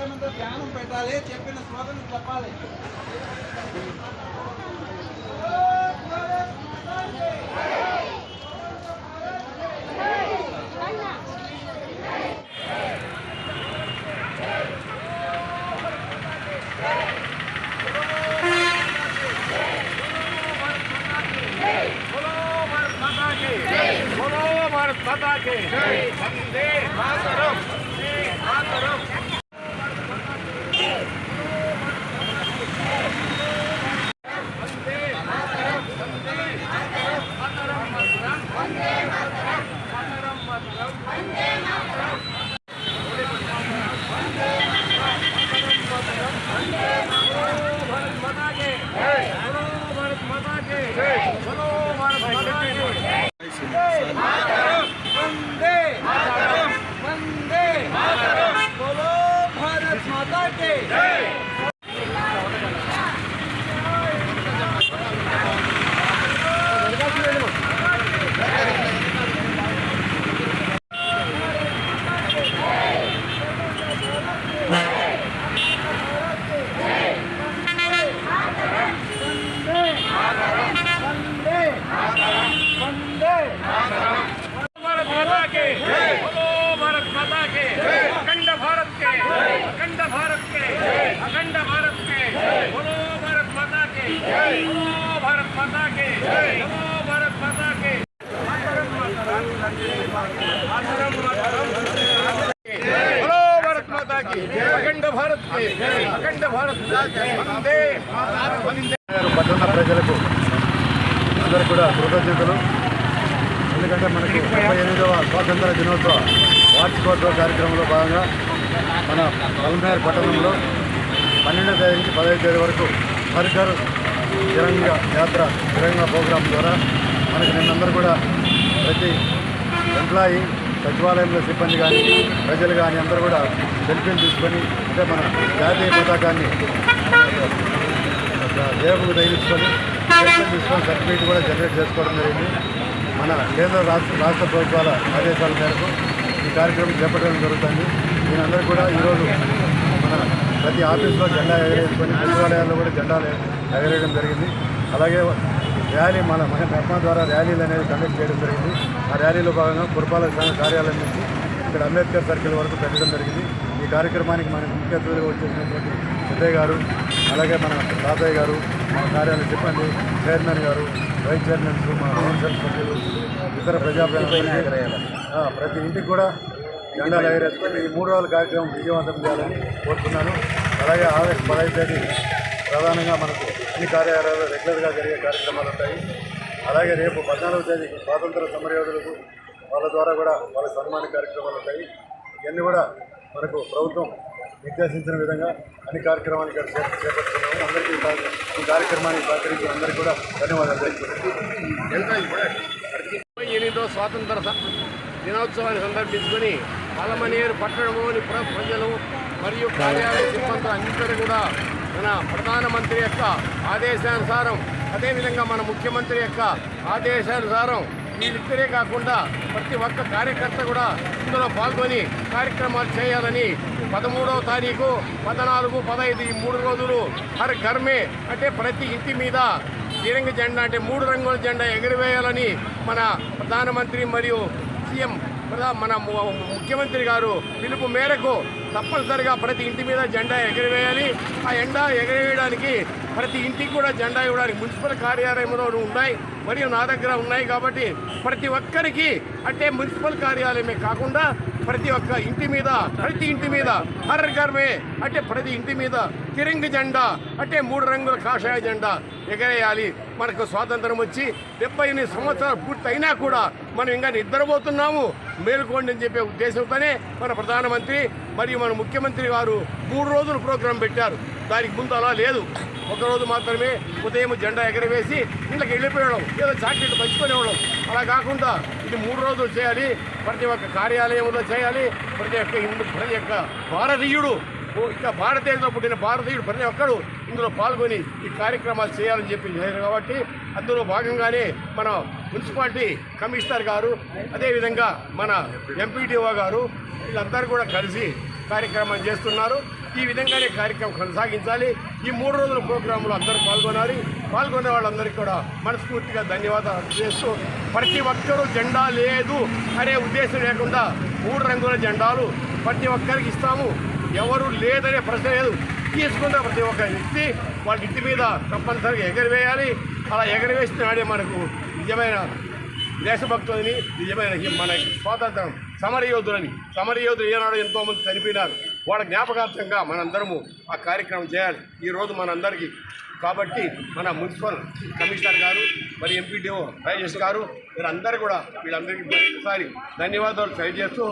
చెప్పేంత ధ్యానం పెట్టాలి చెప్పిన స్లోగన్ చెప్పాలి बोलो भारत माता की बोलो भारत माता की वंदे मातरम वंदे मातरम Hey! Jai! అఖండ భారత్ అఖండ పట్టణ ప్రజలకు అందరు కూడా కృతజ్ఞతలు. ఎందుకంటే మనకి ముప్పై ఎనిమిదవ స్వాతంత్ర దినోత్సవ వార్షికోత్సవ కార్యక్రమంలో భాగంగా మన కల్మేర్ పట్టణంలో పన్నెండో తేదీ నుంచి పదహైదు తేదీ వరకు సర్కారు తిరంగ యాత్ర తిరంగ ప్రోగ్రాం ద్వారా మనకి నిన్నందరూ కూడా ప్రతి ఎంప్లాయీ సచివాలయంలో సిబ్బంది కానీ ప్రజలు కానీ అందరూ కూడా సెల్ఫీలు తీసుకొని అంటే మన జాతీయ పతాకాన్ని రేపుకు తగిలించుకొని సెల్ఫీలు తీసుకొని సర్టిఫికేట్ కూడా జనరేట్ చేసుకోవడం జరిగింది. మన కేంద్ర రాష్ట్ర రాష్ట్ర ప్రభుత్వాల ఆదేశాల మేరకు ఈ కార్యక్రమం చేపట్టడం జరుగుతుంది. దీనందరూ కూడా ఈరోజు ప్రతి ఆఫీస్లో జెండా ఎగరేసుకొని సచివాలయాల్లో కూడా జెండాలు ఎగరేయడం జరిగింది. అలాగే ర్యాలీ మన మన మెప్మా ద్వారా ర్యాలీలు అనేది కండక్ట్ చేయడం జరిగింది. ఆ ర్యాలీలో భాగంగా పురపాలక సంఘ కార్యాలయం నుంచి ఇక్కడ అంబేద్కర్ సర్కిల్ వరకు పెట్టడం జరిగింది. ఈ కార్యక్రమానికి మన ముఖ్య అతిథులుగా వచ్చేసినటువంటి సిద్ధయ్య గారు అలాగే మన తాతయ్య గారు మన కార్యాలయ సిబ్బంది చైర్మన్ గారు వైస్ చైర్మన్స్ మా కౌన్సిల్ సభ్యులు ఇతర ప్రజాప్రతినిధులు. ప్రతి ఇంటికి కూడా జెండాలు ఎగరేసుకొని ఈ మూడు రోజుల కార్యక్రమం విజయవంతం చేయాలని కోరుతున్నాను. అలాగే ఆగస్టు పదహైదు తేదీ ప్రధానంగా మనకు అన్ని కార్యాలయాలు రెగ్యులర్గా జరిగే కార్యక్రమాలు ఉంటాయి. అలాగే రేపు పద్నాలుగో తేదీ స్వాతంత్ర సమరయోధులకు వాళ్ళ ద్వారా కూడా వాళ్ళ సన్మాన కార్యక్రమాలు ఉంటాయి. ఇవన్నీ కూడా మనకు ప్రభుత్వం నిర్దేశించిన విధంగా అన్ని కార్యక్రమాలు ఇక్కడ చేపడుతున్నాము. అందరికీ ఈ కార్యక్రమాన్ని కార్యక్రమానికి సహకరించిన అందరికీ కూడా ధన్యవాదాలు తెలుపుతున్నాను ఎనిమిదో స్వాతంత్ర దినోత్సవాన్ని సందర్భించుకొని పలమనేరు పట్టణంలోని ప్ర- ప్రజలు మరియు కార్యాలయ సిబ్బంది అందరూ కూడా మన ప్రధానమంత్రి యొక్క ఆదేశానుసారం అదేవిధంగా మన ముఖ్యమంత్రి యొక్క ఆదేశానుసారం వీళ్ళిద్దరే కాకుండా ప్రతి ఒక్క కార్యకర్త కూడా ఇందులో పాల్గొని కార్యక్రమాలు చేయాలని పదమూడవ తారీఖు పద్నాలుగు పదహైదు ఈ మూడు రోజులు హర్ ఘర్మే అంటే ప్రతి ఇంటి మీద తిరంగ జెండా అంటే మూడు రంగుల జెండా ఎగురవేయాలని మన ప్రధానమంత్రి మరియు సీఎం మన ము- ముఖ్యమంత్రి గారు పిలుపు మేరకు తప్పనిసరిగా ప్రతి ఇంటి మీద జెండా ఎగరవేయాలి. ఆ ఎండా ఎగరవేయడానికి ప్రతి ఇంటికి కూడా జెండా ఇవ్వడానికి మున్సిపల్ కార్యాలయంలో ఉన్నాయి మరియు నా దగ్గర ఉన్నాయి కాబట్టి ప్రతి ఒక్కరికి అంటే మున్సిపల్ కార్యాలయమే కాకుండా ప్రతి ఒక్క ఇంటి మీద ప్రతి ఇంటి మీద హర్ గర్వే అంటే ప్రతి ఇంటి మీద తిరంగ జెండా అంటే మూడు రంగుల కాషాయ జెండా ఎగరేయాలి. మనకు స్వాతంత్రం వచ్చి డెబ్బై ఎనిమిది సంవత్సరాలు పూర్తి అయినా కూడా మనం ఇంకా నిద్రపోతున్నాము. మేలుకోండి అని చెప్పే ఉద్దేశంతోనే మన ప్రధానమంత్రి మరియు మన ముఖ్యమంత్రి గారు మూడు రోజులు ప్రోగ్రాం పెట్టారు. దానికి ముందు అలా లేదు. ఒకరోజు మాత్రమే ఉదయం జెండా ఎగరవేసి ఇంట్లోకి వెళ్ళిపోయడం ఏదో చాక్లెట్ పంచుకునేవడం అలా కాకుండా ఇది మూడు రోజులు చేయాలి. ప్రతి ఒక్క కార్యాలయంలో చేయాలి. ప్రతి ఒక్క హిందూ ప్రతి ఒక్క భారతీయుడు ఇక భారతదేశంలో పుట్టిన భారతీయుడు ప్రతి ఒక్కరూ ఇందులో పాల్గొని ఈ కార్యక్రమాలు చేయాలని చెప్పి కాబట్టి అందులో భాగంగానే మన మున్సిపాలిటీ కమిషనర్ గారు అదేవిధంగా మన ఎంపీటీఓ గారు వీళ్ళందరూ కూడా కలిసి కార్యక్రమం చేస్తున్నారు. ఈ విధంగానే కార్యక్రమం కొనసాగించాలి. ఈ మూడు రోజుల ప్రోగ్రాంలో అందరూ పాల్గొనాలి. పాల్గొనే వాళ్ళందరికీ కూడా మనస్ఫూర్తిగా ధన్యవాదాలు చేస్తూ ప్రతి ఒక్కరూ జెండా లేదు అనే ఉద్దేశం లేకుండా మూడు రంగుల జెండాలు ప్రతి ఒక్కరికి ఇస్తాము. ఎవరు లేదనే ప్రశ్న లేదు. తీసుకున్న ప్రతి ఒక్క వ్యక్తి వాళ్ళ ఇంటి మీద తప్పనిసరిగా ఎగరవేయాలి. అలా ఎగరవేసినాడే మనకు నిజమైన దేశభక్తులని నిజమైన మన స్వాతంత్రం సమరయోధులని సమరయోధులు ఏనాడు ఎంతోమంది చనిపోయినారు. వాళ్ళ జ్ఞాపకార్థంగా మనందరము ఆ కార్యక్రమం చేయాలి. ఈరోజు మనందరికీ. కాబట్టి మన మున్సిపల్ కమిషనర్ గారు మరి ఎంపీడీఓ రాజేష్ గారు వీరందరూ కూడా వీళ్ళందరికీ ఒకసారి ధన్యవాదాలు తెలియజేస్తూ